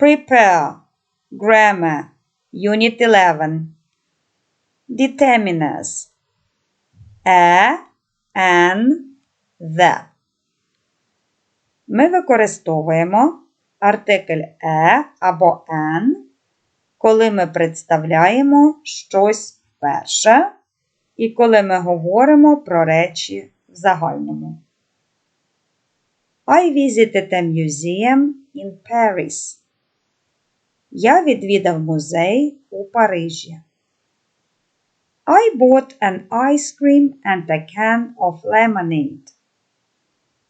Prepare. Grammar. Unit 11. Determiners. A, an, the. Ми використовуємо артикль е або an, коли ми представляємо щось вперше і коли ми говоримо про речі в загальному. I visited a museum in Paris. Я відвідав музей у Парижі. I bought an ice cream and a can of lemonade.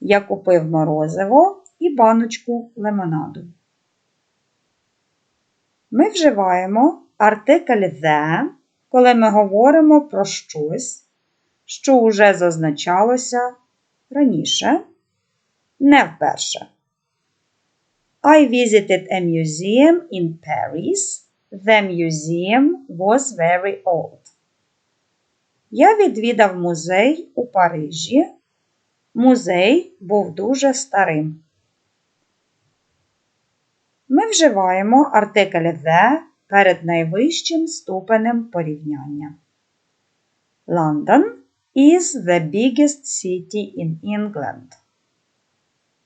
Я купив морозиво і баночку лимонаду. Ми вживаємо артикль the, коли ми говоримо про щось, що вже зазначалося раніше, не вперше. I visited a museum in Paris. The museum was very old. Я відвідав музей у Парижі. Музей був дуже старим. Ми вживаємо артикль the перед найвищим ступенем порівняння. London is the biggest city in England.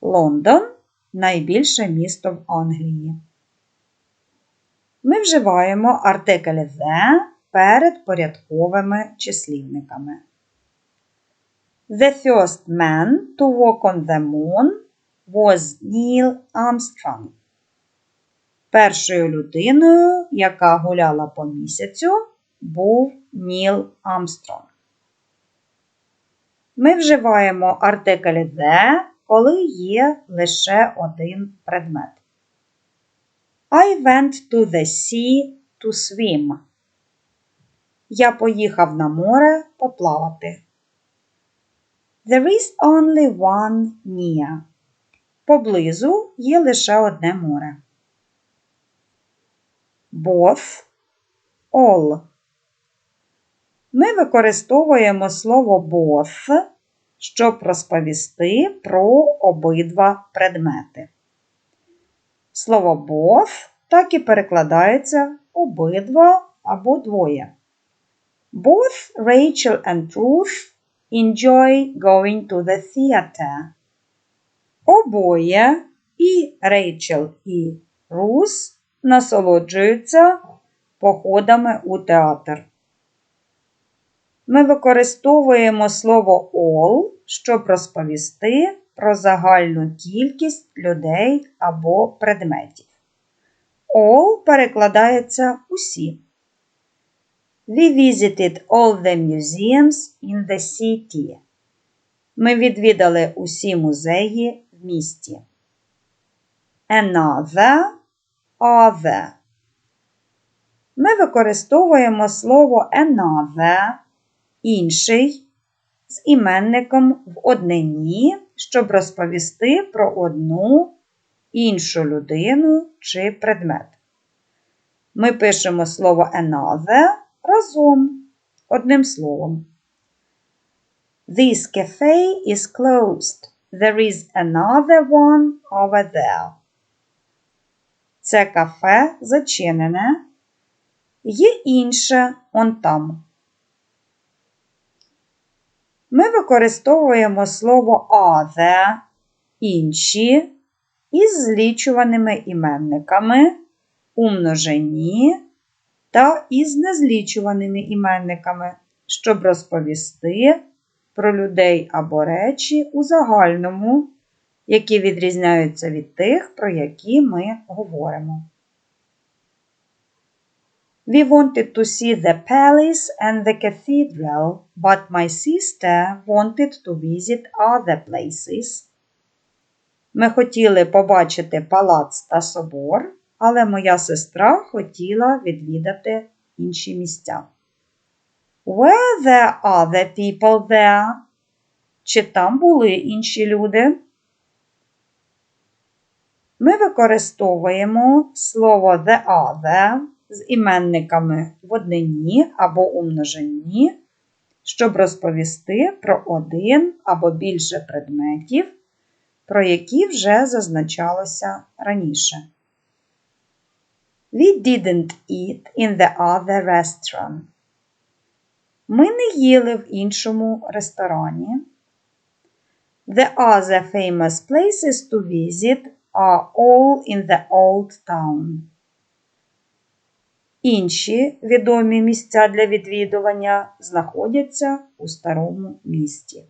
Лондон найбільше місто в Англії. Ми вживаємо артикль the перед порядковими числівниками. The first man to walk on the moon was Neil Armstrong. Першою людиною, яка гуляла по місяцю, був Ніл Армстронг. Ми вживаємо артикль the, коли є лише один предмет. I went to the sea to swim. Я поїхав на море поплавати. There is only one near. Поблизу є лише одне море. Both, all. Ми використовуємо слово both, щоб розповісти про обидва предмети. Слово both так і перекладається обидва або двоє. Both Rachel and Ruth enjoy going to the theater. Обоє і Рейчел і Рус насолоджуються походами у театр. Ми використовуємо слово all, щоб розповісти про загальну кількість людей або предметів. All перекладається усі. We visited all the museums in the city. Ми відвідали усі музеї в місті. Another, other. Ми використовуємо слово another, інший, з іменником в однині, щоб розповісти про одну іншу людину чи предмет. Ми пишемо слово another разом одним словом. This cafe is closed. There is another one over there. Це кафе зачинене. Є інше он там. Ми використовуємо слово other інші із злічуваними іменниками у множині та із незлічуваними іменниками, щоб розповісти про людей або речі у загальному, які відрізняються від тих, про які ми говоримо. We wanted to see the palace and the cathedral, but my sister wanted to visit other places. Ми хотіли побачити палац та собор, але моя сестра хотіла відвідати інші місця. Were there other people there? Чи там були інші люди? Ми використовуємо слово the other з іменниками в однині або у множині, щоб розповісти про один або більше предметів, про які вже зазначалося раніше. We didn't eat in the other restaurant. Ми не їли в іншому ресторані. The other famous places to visit are all in the old town. Інші відомі місця для відвідування знаходяться у старому місті.